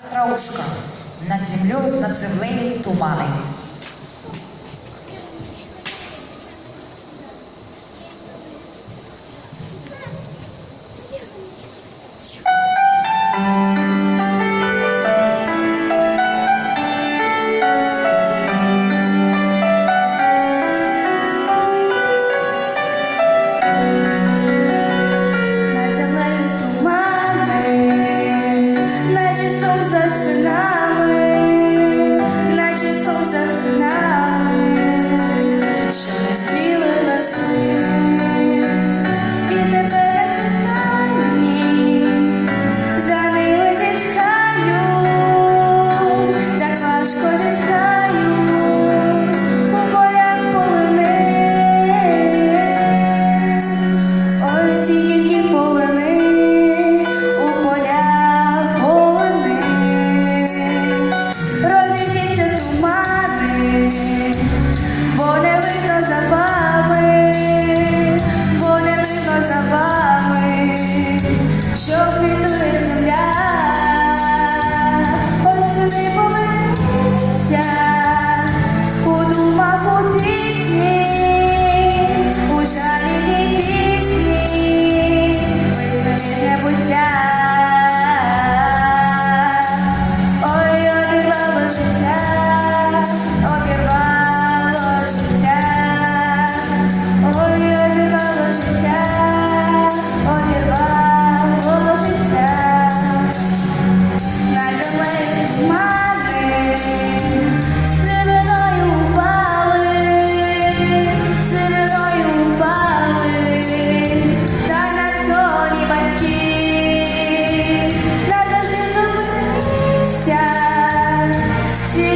Страушка над землею над землею тумани. сном засинали, наче сном засинали, що не стріли і тепер на світанні за ними зітхають, так важко зітхають.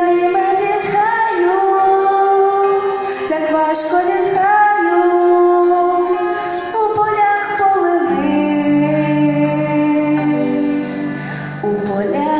ними зітхають, так важко зітхають у полях полини, у полях.